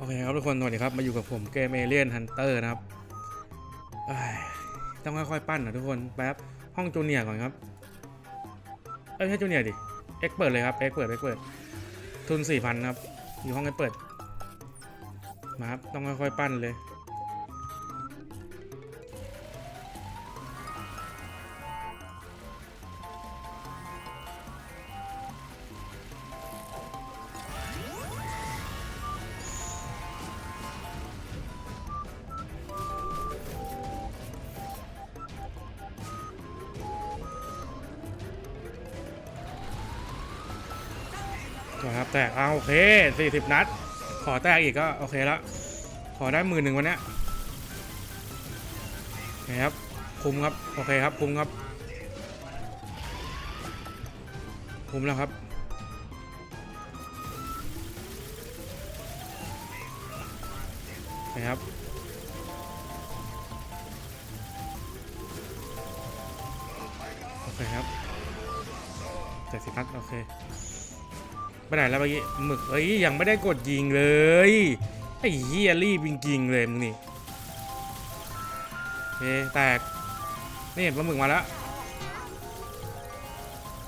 โอเคครับทุกคนสวัสดีครับมาอยู่กับผมเกมเอเลียนฮันเตอร์นะครับต้องค่อยๆปั้นนะทุกคนแป๊บห้องจูเนียร์ก่อนครับเอ้ยไม่ใช่จูเนียร์ดิเอ็กเปิดเลยครับเอ็กเปิดเอ็กเปิดทุนสี่พันครับอยู่ห้องเอ็กเปิดมาครับต้องค่อยๆปั้นเลย นะครับแตกเอาโอเคสี่สิบนัด ขอแตกอีกก็โอเคแล้วขอได้หมื่นหนึ่งวันนี้ยโอเครับคุ้มครับโอเคครับคุ้มครับคุ้มแล้วครับโอเคครับโอเคครับเจ็ดสิบนัดโอเค ไปไหนแล้วเมื่อกี้หมึกเอ้ยยังไม่ได้กดยิงเลยไอ้เฮียรีบจริงๆเลยมึงนี่โอเคแตกนี่ปลาหมึกมาแล้ว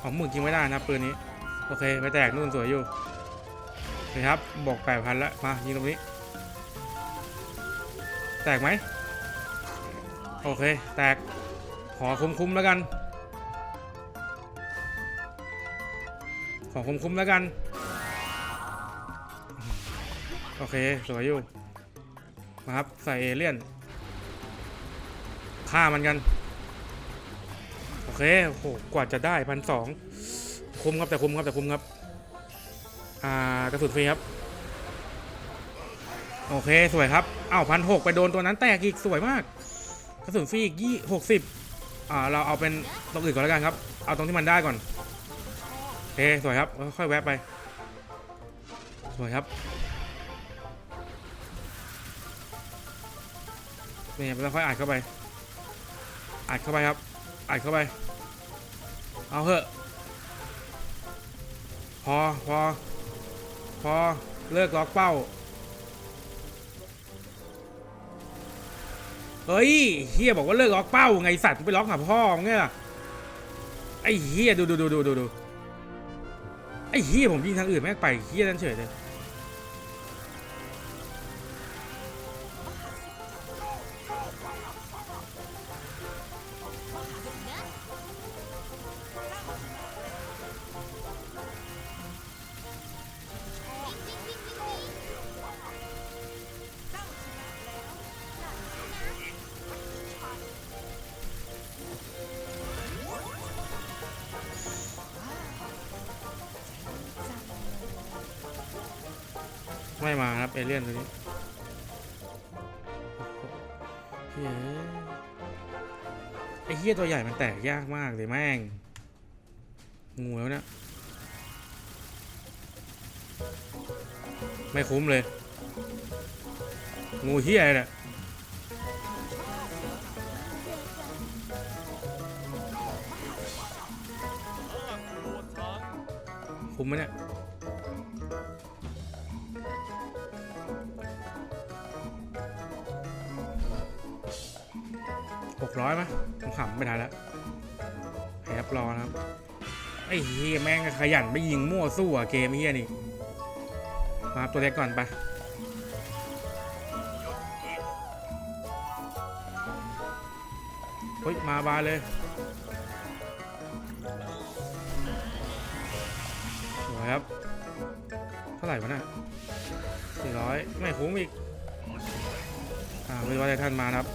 ของหมึกยิงไม่ได้นะปืนนี้โอเคไปแตกนู่นสวยอยู่โอเคครับบอกแปดพันแล้วมายิงตรงนี้ แตกไหมโอเค แตกขอคุ้มๆแล้วกัน ของคุ้มๆแล้วกัน โอเค สวยอยู่ มาครับ ใส่เอเลี่ยน ฆ่ามันกัน โอเค โอ้โห กว่าจะได้พันสองคุ้มครับแต่คุ้มครับแต่คุ้มครับ อ่ากระสุนฟรีครับ โอเค สวยครับอ้าวพันหกไปโดนตัวนั้นแตกอีกสวยมากกระสุนฟรีอีกยี่หกสิบอ่าเราเอาเป็นตรงอื่นก่อนแล้วกันครับ เอาตรงที่มันได้ก่อน เคสวยครับ ค่อยๆแวะไป สวยครับนี่เราค่อยอัดเข้าไป อัดเข้าไปครับ อัดเข้าไป เอาเถอะ พอ พอ พอ เลิกล็อกเป้า เฮ้ยเฮียบอกว่าเลิกล็อกเป้าไงสัตว์ไปล็อกหาพ่อมึงไงล่ะ ไอ้เฮียดูดูดูดูดูดู ไอ้เฮียผมยิงทางอื่นแม่งไปเฮียนั่นเฉยเลย ไม่มาครับเอเลี่ยนตัวนี้เฮ้ยไอ้เฮียตัวใหญ่มันแตกยากมากเลยแม่ง งูแล้วเนะไม่คุ้มเลย งูเฮียอเนี่ยคุ้มไหมเนี่ย หกร้อยไหมผมขำไม่ทันแล้วแอบรอนะครับ ไอ้เฮียแม่งขยันไปยิงมั่วสู้อะเกมเฮียนี่ มาตัวเล็กก่อนไปเฮ้ย มาบานเลยสวยครับ เท่าไหร่วะน่ะสี่ร้อยไม่คุ้มอีก อ่าไม่ว่าจะท่านมานะครับ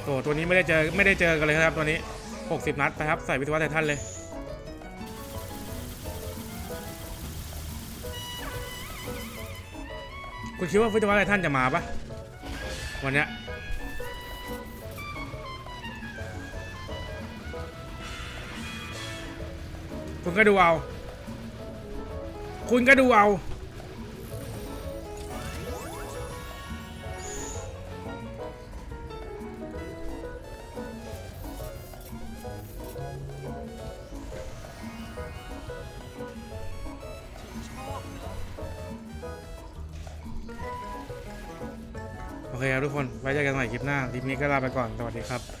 โอ้ตัวนี้ไม่ได้เจอไม่ได้เจอกันเลยครับตัวนี้ 60 นัดไปครับ ใส่วิศวะไททันเลย คุณคิดว่าวิศวะไททันจะมาปะวันเนี้ยคุณก็ดูเอา คุณก็ดูเอา เคครับทุกคน ไว้เจอกันใหม่คลิปหน้า คลิปนี้ก็ลาไปก่อน สวัสดีครับ